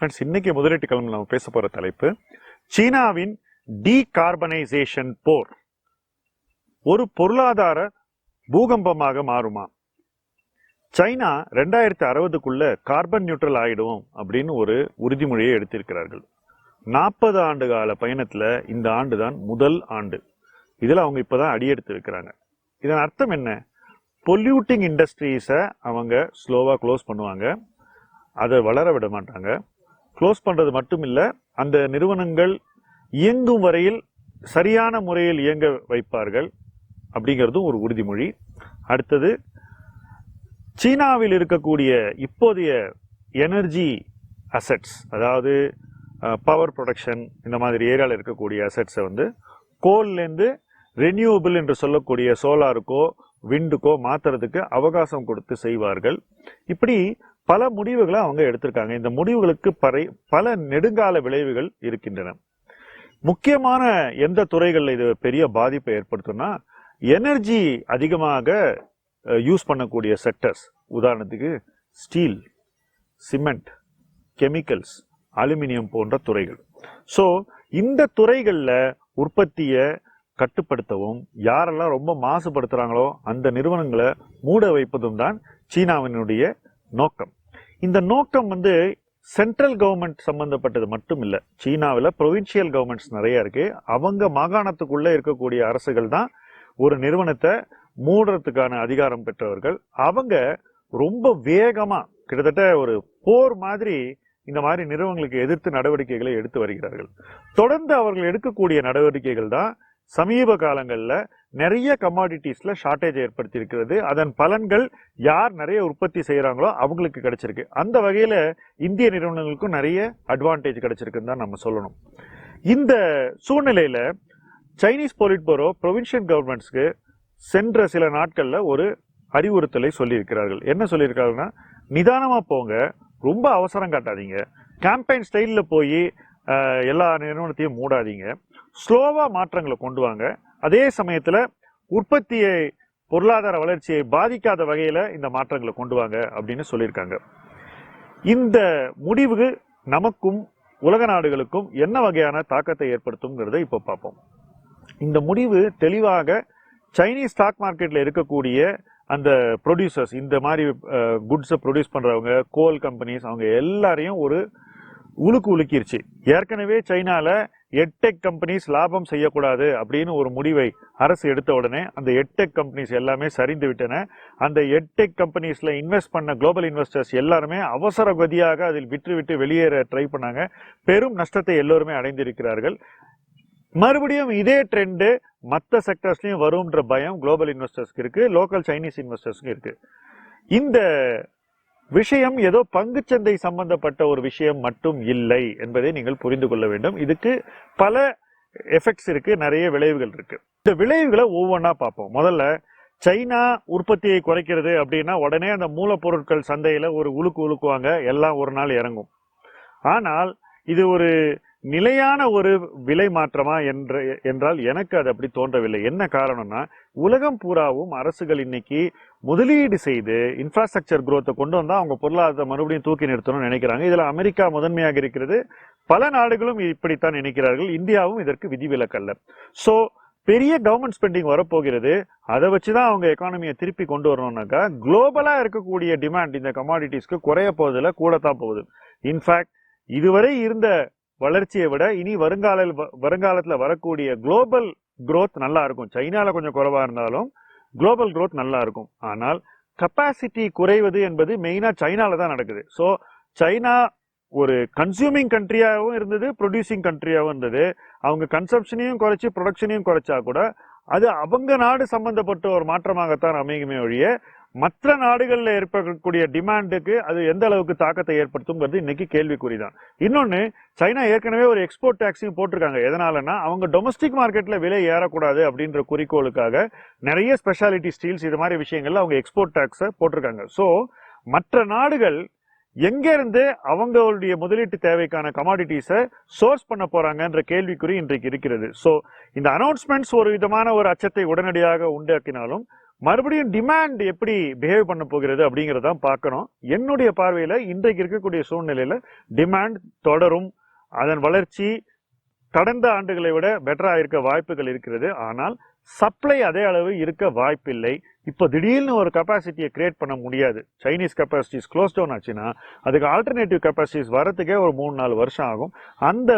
Friends இன்னைக்கு முதலீட்டு கிழமை நம்ம பேச போகிற தலைப்பு சீனாவின் டீகார்பனைசேஷன் போர். ஒரு பொருளாதார பூகம்பமாக மாறுமா? சைனா ரெண்டாயிரத்தி அறுபதுக்குள்ள கார்பன் நியூட்ரல் ஆயிடுவோம் அப்படின்னு ஒரு உறுதிமொழியை எடுத்திருக்கிறார்கள். நாற்பது ஆண்டு கால பயணத்தில் இந்த ஆண்டு தான் முதல் ஆண்டு. இதில் அவங்க இப்பதான் அடியெடுத்து வைக்கிறாங்க இதன் அர்த்தம் என்ன? பொல்யூட்டிங் இண்டஸ்ட்ரீஸை அவங்க ஸ்லோவாக க்ளோஸ் பண்ணுவாங்க. அதை வளர விட மாட்டாங்க. க்ளோஸ் பண்ணுறது மட்டும் இல்லை அந்த நிறுவனங்கள் இயங்கும் வரையில் சரியான முறையில் இயங்க வைப்பார்கள் அப்படிங்கிறதும் ஒரு உறுதிமொழி. அடுத்தது சீனாவில் இருக்கக்கூடிய இப்போதைய எனர்ஜி அசெட்ஸ் அதாவது பவர் ப்ரொடக்ஷன் இந்த மாதிரி ஏரியாவில் இருக்கக்கூடிய அசெட்ஸை வந்து கோல்லேருந்து ரெனியூவபிள் என்று சொல்லக்கூடிய சோலாருக்கோ விண்டுக்கோ மாற்றுறதுக்கு அவகாசம் கொடுத்து செய்வார்கள். இப்படி பல முடிவுகளை அவங்க எடுத்திருக்காங்க. இந்த முடிவுகளுக்கு பறை பல நெடுங்கால விளைவுகள் இருக்கின்றன. முக்கியமான எந்த துறைகளில் இது பெரிய பாதிப்பை ஏற்படுத்தும்னா எனர்ஜி அதிகமாக யூஸ் பண்ணக்கூடிய செக்டர்ஸ் உதாரணத்துக்கு ஸ்டீல் சிமெண்ட் கெமிக்கல்ஸ் அலுமினியம் போன்ற துறைகள். ஸோ இந்த துறைகளில் உற்பத்தியை கட்டுப்படுத்தவும் யாரெல்லாம் ரொம்ப மாசுபடுத்துகிறாங்களோ அந்த நிறுவனங்களை மூட வைப்பதும் தான் சீனாவினுடைய நோக்கம். இந்த நோக்கம் வந்து சென்ட்ரல் கவர்மெண்ட் சம்பந்தப்பட்டது மட்டும் இல்லை சீனாவில் ப்ரொவின்சியல் கவர்மெண்ட்ஸ் நிறைய இருக்கு. அவங்க மாகாணத்துக்குள்ளே இருக்கக்கூடிய அரசுகள் தான் ஒரு நிறுவனத்தை மூடுறதுக்கான அதிகாரம் பெற்றவர்கள். அவங்க ரொம்ப வேகமாக கிட்டத்தட்ட ஒரு போர் மாதிரி இந்த மாதிரி நிறுவனங்களுக்கு எதிர்த்து நடவடிக்கைகளை எடுத்து வருகிறார்கள். தொடர்ந்து அவர்கள் எடுக்கக்கூடிய நடவடிக்கைகள் தான் சமீப காலங்களில் நிறைய கமாடிட்டிஸில் ஷார்ட்டேஜ் ஏற்படுத்தியிருக்கிறது. அதன் பலன்கள் யார் நிறைய உற்பத்தி செய்கிறாங்களோ அவங்களுக்கு கிடைச்சிருக்கு. அந்த வகையில் இந்திய நிறுவனங்களுக்கும் நிறைய அட்வான்டேஜ் கிடைச்சிருக்குன்னு தான் நம்ம சொல்லணும். இந்த சூழ்நிலையில் சைனீஸ் பொலிட் போரோ ப்ரொவின்ஷியல் கவர்மெண்ட்ஸ்க்கு சென்ற சில நாட்களில் ஒரு அறிவுறுத்தலை சொல்லியிருக்கிறார்கள். என்ன சொல்லியிருக்காங்கன்னா நிதானமாக போங்க. ரொம்ப அவசரம் காட்டாதீங்க. கேம்பெயின் ஸ்டைலில் போய் எல்லா நிறுவனத்தையும் மூடாதீங்க. ஸ்லோவாக மாற்றங்களை கொண்டு வாங்க. அதே சமயத்தில் உற்பத்தியை பொருளாதார வளர்ச்சியை பாதிக்காத வகையில் இந்த மாற்றங்களை கொண்டு வாங்க அப்படின்னு சொல்லியிருக்காங்க. இந்த முடிவு நமக்கும் உலக நாடுகளுக்கும் என்ன வகையான தாக்கத்தை ஏற்படுத்தும்ங்கிறத இப்போ பார்ப்போம். இந்த முடிவு தெளிவாக சைனீஸ் ஸ்டாக் மார்க்கெட்டில் இருக்கக்கூடிய அந்த ப்ரொடியூசர்ஸ் இந்த மாதிரி குட்ஸை ப்ரொடியூஸ் பண்ணுறவங்க கோல் கம்பெனிஸ் அவங்க எல்லாரையும் ஒரு உலுக்கு உலுக்கிருச்சு ஏற்கனவே சைனால எட்டெக் கம்பெனிஸ் லாபம் செய்யக்கூடாது அப்படின்னு ஒரு முடிவை அரசு எடுத்த உடனே அந்த எட்டெக் கம்பெனிஸ் எல்லாமே சரிந்து விட்டன. அந்த எட்டெக் கம்பெனிஸில் இன்வெஸ்ட் பண்ண குளோபல் இன்வெஸ்டர்ஸ் எல்லாருமே அவசர கதியாக அதில் விற்று விட்டு வெளியேற ட்ரை பண்ணாங்க. பெரும் நஷ்டத்தை எல்லோருமே அடைந்திருக்கிறார்கள். மறுபடியும் இதே ட்ரெண்டு மற்ற செக்டர்ஸ்லையும் வரும்ன்ற பயம் குளோபல் இன்வெஸ்டர்ஸ்க்கு இருக்குது லோக்கல் சைனீஸ் இன்வெஸ்டர்ஸ்க்கு இருக்குது இந்த விஷயம் ஏதோ பங்குச்சந்தை சம்பந்தப்பட்ட ஒரு விஷயம் மட்டும் இல்லை என்பதை நீங்கள் புரிந்து கொள்ள வேண்டும். இதுக்கு பல எஃபெக்ட்ஸ் இருக்கு நிறைய விளைவுகள் இருக்கு. இந்த விளைவுகளை ஒவ்வொன்றா பார்ப்போம். முதல்ல சைனா உற்பத்தியை குறைக்கிறது அப்படின்னா உடனே அந்த மூலப்பொருட்கள் சந்தையில ஒரு உழுக்கு உழுக்குவாங்க எல்லாம் ஒரு நாள் இறங்கும். ஆனால் இது ஒரு நிலையான ஒரு விலை மாற்றமா என்ற என்றால் எனக்கு அது அப்படி தோன்றவில்லை. என்ன காரணம்னா உலகம் பூராவும் அரசுகள் இன்னைக்கு முதலீடு செய்து இன்ஃப்ராஸ்ட்ரக்சர் குரோத்தை கொண்டு வந்தால் அவங்க பொருளாதாரத்தை மறுபடியும் தூக்கி நிறுத்தணும்னு நினைக்கிறாங்க. இதில் அமெரிக்கா முதன்மையாக இருக்கிறது. பல நாடுகளும் இப்படித்தான் நினைக்கிறார்கள். இந்தியாவும் இதற்கு விதிவிலக்கல்ல. ஸோ பெரிய கவர்மெண்ட் ஸ்பெண்டிங் வரப்போகிறது. அதை வச்சு தான் அவங்க எக்கானமியை திருப்பி கொண்டு வரணும்னாக்கா குளோபலாக இருக்கக்கூடிய டிமாண்ட் இந்த கமாடிட்டிஸ்க்கு குறைய போவதில்ல கூடத்தான் போகுது. இன்ஃபேக்ட் இதுவரை இருந்த வளர்ச்சியை விட இனி வருங்கால வருங்காலத்தில் வரக்கூடிய குளோபல் க்ரோத் நல்லா இருக்கும் சைனாவில் கொஞ்சம் குறைவாக இருந்தாலும் குளோபல் க்ரோத் நல்லா இருக்கும் ஆனால் கெப்பாசிட்டி குறைவது என்பது மெயினாக சைனாவில் தான் நடக்குது. ஸோ சைனா ஒரு கன்சியூமிங் கண்ட்ரியாகவும் இருந்தது ப்ரொடியூசிங் கண்ட்ரியாகவும் இருந்தது. அவங்க கன்சப்ஷனையும் குறைச்சி ப்ரொடக்ஷனையும் குறைச்சா கூட அது அவங்க நாடு சம்பந்தப்பட்ட ஒரு மாற்றமாகத்தான் அமையுமே ஒழிய மற்ற நாடுகளில் ஏற்படக்கூடிய டிமாண்டுக்கு அது எந்த அளவுக்கு தாக்கத்தை ஏற்படுத்துங்கிறது இன்னைக்கு கேள்விக்குறிதான். இன்னொன்று சைனா ஏற்கனவே ஒரு எக்ஸ்போர்ட் டேக்ஸையும் போட்டிருக்காங்க. எதனாலன்னா அவங்க டொமஸ்டிக் மார்க்கெட்டில் விலை ஏறக்கூடாது அப்படின்ற குறிக்கோளுக்காக நிறைய ஸ்பெஷாலிட்டி ஸ்டீல்ஸ் இது மாதிரி விஷயங்கள்ல அவங்க எக்ஸ்போர்ட் டேக்ஸை போட்டிருக்காங்க. ஸோ மற்ற நாடுகள் எங்கேருந்து அவங்களுடைய முதலீட்டு தேவைக்கான கமாடிட்டிஸை சோர்ஸ் பண்ண போறாங்கன்ற கேள்விக்குறி இன்றைக்கு இருக்கிறது. ஸோ இந்த அனௌன்ஸ்மெண்ட்ஸ் ஒரு விதமான ஒரு அச்சத்தை உடனடியாக உண்டாக்கினாலும் மறுபடியும் டிமாண்ட் எப்படி பிஹேவ் பண்ண போகிறது அப்படிங்கிறத பார்க்கணும். என்னுடைய பார்வையில் இன்றைக்கு இருக்கக்கூடிய சூழ்நிலையில் டிமாண்ட் தொடரும். அதன் வளர்ச்சி கடந்த ஆண்டுகளை விட பெட்டராக இருக்க வாய்ப்புகள் இருக்கிறது. ஆனால் சப்ளை அதே அளவு இருக்க வாய்ப்பில்லை. இப்போ திடீர்னு ஒரு கெப்பாசிட்டியை கிரியேட் பண்ண முடியாது. சைனீஸ் கெப்பாசிட்டிஸ் க்ளோஸ் டவுன் ஆச்சுன்னா அதுக்கு ஆல்டர்னேட்டிவ் கெப்பாசிட்டிஸ் வரத்துக்கே ஒரு மூணு நாலு வருஷம் ஆகும். அந்த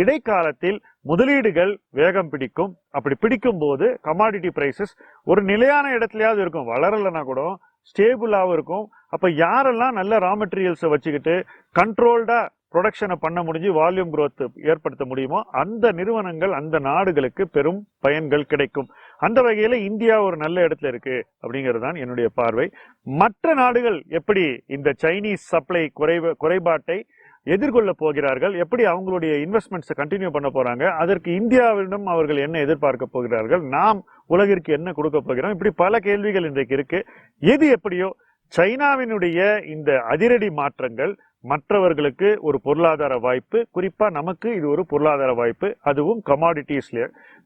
இடைக்காலத்தில் முதலீடுகள் வேகம் பிடிக்கும். அப்படி பிடிக்கும் போது கமாடிட்டி பிரைசஸ் ஒரு நிலையான இடத்துலயாவது இருக்கும். வளரலைன்னா கூட ஸ்டேபிளாகவும் இருக்கும். அப்போ யாரெல்லாம் நல்ல ரா மெட்டீரியல்ஸை வச்சுக்கிட்டு கண்ட்ரோல்டா ப்ரொடக்ஷனை பண்ண முடிஞ்சு வால்யூம் குரோத் ஏற்படுத்த முடியுமோ அந்த நிறுவனங்கள் அந்த நாடுகளுக்கு பெரும் பயன்கள் கிடைக்கும். அந்த வகையில் இந்தியா ஒரு நல்ல இடத்துல இருக்கு அப்படிங்கிறது தான் என்னுடைய பார்வை. மற்ற நாடுகள் எப்படி இந்த சைனீஸ் சப்ளை குறைவு குறைபாட்டை எதிர்கொள்ள போகிறார்கள்? எப்படி அவங்களுடைய இன்வெஸ்ட்மெண்ட்ஸை கண்டினியூ பண்ண போறாங்க? அதற்கு இந்தியாவிடம் அவர்கள் என்ன எதிர்பார்க்க போகிறார்கள்? நாம் உலகிற்கு என்ன கொடுக்க போகிறோம்? இப்படி பல கேள்விகள் இன்றைக்கு இருக்கு. எது எப்படியோ சைனாவினுடைய இந்த அதிரடி மாற்றங்கள் மற்றவர்களுக்கு ஒரு பொருளாதார வாய்ப்பு. குறிப்பாக நமக்கு இது ஒரு பொருளாதார வாய்ப்பு. அதுவும் கமாடிட்டிஸ்ல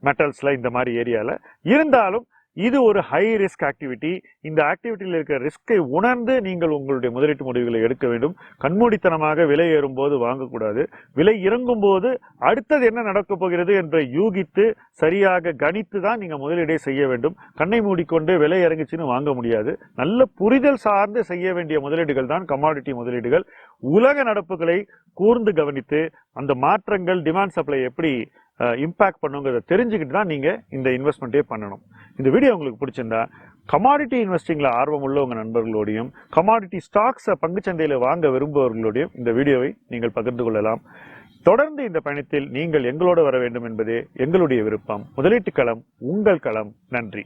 மெட்டல்ஸ்ல இந்த மாதிரி ஏரியாவில் இருந்தாலும் இது ஒரு ஹை ரிஸ்க் ஆக்டிவிட்டி இந்த ஆக்டிவிட்டியில் இருக்கிற ரிஸ்கை உணர்ந்து நீங்கள் உங்களுடைய முதலீட்டு முடிவுகளை எடுக்க வேண்டும். கண்மூடித்தனமாக விலை ஏறும் போது வாங்கக்கூடாது. விலை இறங்கும் போது அடுத்தது என்ன நடக்கப் போகிறது என்று யூகித்து சரியாக கணித்து தான் நீங்கள் முதலீடை செய்ய வேண்டும். கண்ணை மூடிக்கொண்டு விலை இறங்குச்சின்னு வாங்க முடியாது. நல்ல புரிதல் சார்ந்து செய்ய வேண்டிய முதலீடுகள் தான் கமாடிட்டி முதலீடுகள். உலக நடப்புகளை கூர்ந்து கவனித்து அந்த மாற்றங்கள் டிமாண்ட் சப்ளை எப்படி இம்பேக்ட் பண்ணுங்கிறத தெரிஞ்சுக்கிட்டு தான் நீங்கள் இந்த இன்வெஸ்ட்மெண்ட்டே பண்ணணும். இந்த வீடியோ உங்களுக்கு பிடிச்சிருந்தா கமாடிட்டி இன்வெஸ்டிங்கில் ஆர்வம் உள்ள உங்கள் நண்பர்களோடையும் கமாடிட்டி ஸ்டாக்ஸை பங்குச்சந்தையில் வாங்க விரும்புபவர்களோடையும் இந்த வீடியோவை நீங்கள் பகிர்ந்து கொள்ளலாம். தொடர்ந்து இந்த பயணத்தில் நீங்கள் எங்களோடு வர வேண்டும் என்பதே எங்களுடைய விருப்பம். முதலீட்டு களம் உங்கள் களம். நன்றி.